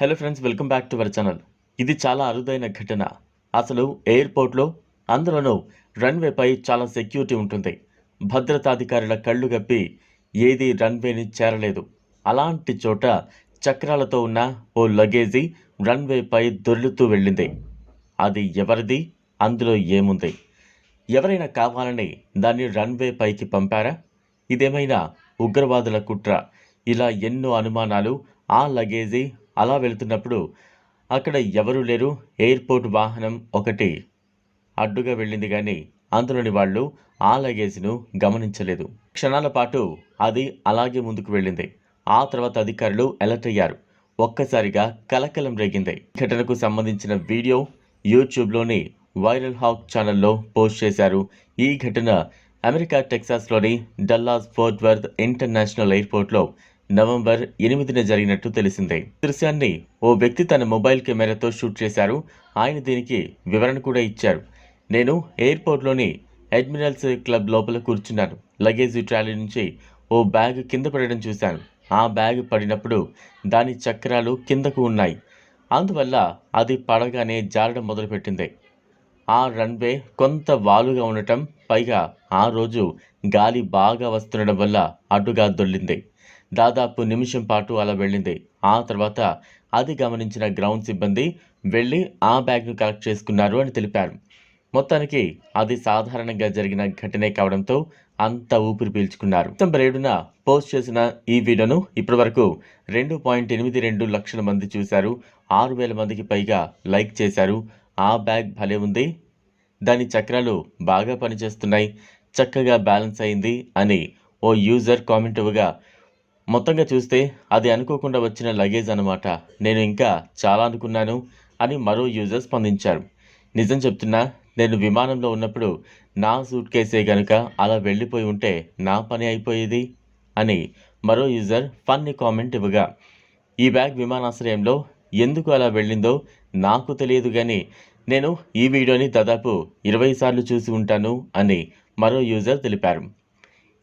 Hello friends welcome back to our channel. ఇది చాలా అరుదైన ఘటన. అసలు ఎయిర్పోర్ట్లో అందులోనూ రన్వేపై చాలా సెక్యూరిటీ ఉంటుంది. భద్రతాధికారుల కళ్ళు గప్పి ఏది రన్వేని చేరలేదు. అలాంటి చోట చక్రాలతో ఉన్న ఓ లగేజీ రన్వేపై దొర్లుతూ వెళ్ళింది. అది ఎవరిది? అందులో ఏముంది? ఎవరైనా కావాలని దాన్ని రన్వే పైకి పంపారా? ఇదేమైనా ఉగ్రవాదుల కుట్ర? ఇలా ఎన్నో అనుమానాలు ఆ లగేజీ అలా వెళుతున్నప్పుడు అక్కడ ఎవరూ లేరు. ఎయిర్పోర్ట్ వాహనం ఒకటి. అడ్డుగా వెళ్ళింది కానీ అందులోని వాళ్ళు ఆ లగేజ్ను గమనించలేదు. క్షణాల పాటు అది అలాగే ముందుకు వెళ్ళింది. ఆ తర్వాత అధికారులు అలర్ట్ అయ్యారు. ఒక్కసారిగా కలకలం రేగింది. ఘటనకు సంబంధించిన వీడియో యూట్యూబ్లోని వైరల్ హాక్ ఛానల్లో పోస్ట్ చేశారు. ఈ ఘటన అమెరికా టెక్సాస్లోని డల్లాస్ ఫోర్ట్ వర్త్ ఇంటర్నేషనల్ ఎయిర్పోర్ట్లో నవంబర్ ఎనిమిదిన జరిగినట్టు తెలిసిందే. దృశ్యాన్ని ఓ వ్యక్తి తన మొబైల్ కెమెరాతో షూట్ చేశారు. ఆయన దీనికి వివరణ కూడా ఇచ్చారు. నేను ఎయిర్పోర్ట్లోని అడ్మిరల్స్ క్లబ్ లోపల కూర్చున్నాను. లగేజ్ ట్రాలీ నుంచి ఓ బ్యాగ్ కింద పడడం చూశాను. ఆ బ్యాగ్ పడినప్పుడు దాని చక్రాలు కిందకు ఉన్నాయి. అందువల్ల అది పడగానే జారడం మొదలుపెట్టింది. ఆ రన్వే కొంత వాలుగా ఉండటం పైగా ఆ రోజు గాలి బాగా వస్తుండడం వల్ల అడ్డుగా దొల్లింది. దాదాపు నిమిషం పాటు అలా వెళ్ళింది. ఆ తర్వాత అది గమనించిన గ్రౌండ్ సిబ్బంది వెళ్ళి ఆ బ్యాగ్ను కలెక్ట్ చేసుకున్నారు అని తెలిపారు. మొత్తానికి అది సాధారణంగా జరిగిన ఘటనే కావడంతో అంత ఊపిరి పీల్చుకున్నారు. సెప్టెంబర్ ఏడున పోస్ట్ చేసిన ఈ వీడియోను ఇప్పటివరకు రెండు పాయింట్ ఎనిమిది రెండు లక్షల మంది చూశారు. ఆరు వేల మందికి పైగా లైక్ చేశారు. ఆ బ్యాగ్ భలే ఉంది. దాని చక్రాలు బాగా పనిచేస్తున్నాయి. చక్కగా బ్యాలెన్స్ అయింది అని ఓ యూజర్ కామెంట్ ఇవ్వగా మొత్తంగా చూస్తే అది అనుకోకుండా వచ్చిన లగేజ్ అనమాట నేను ఇంకా చాలా అనుకున్నాను అని మరో యూజర్ స్పందించారు. నిజం చెప్తున్నా నేను విమానంలో ఉన్నప్పుడు నా సూట్ కేసే గనుక అలా వెళ్ళిపోయి ఉంటే నా పని అయిపోయేది? అని మరో యూజర్ ఫన్ని కామెంట్ ఇవ్వగా ఈ బ్యాగ్ విమానాశ్రయంలో ఎందుకు అలా వెళ్ళిందో నాకు తెలియదు కానీ నేను ఈ వీడియోని దాదాపు ఇరవై సార్లు చూసి ఉంటాను అని మరో యూజర్ తెలిపారు.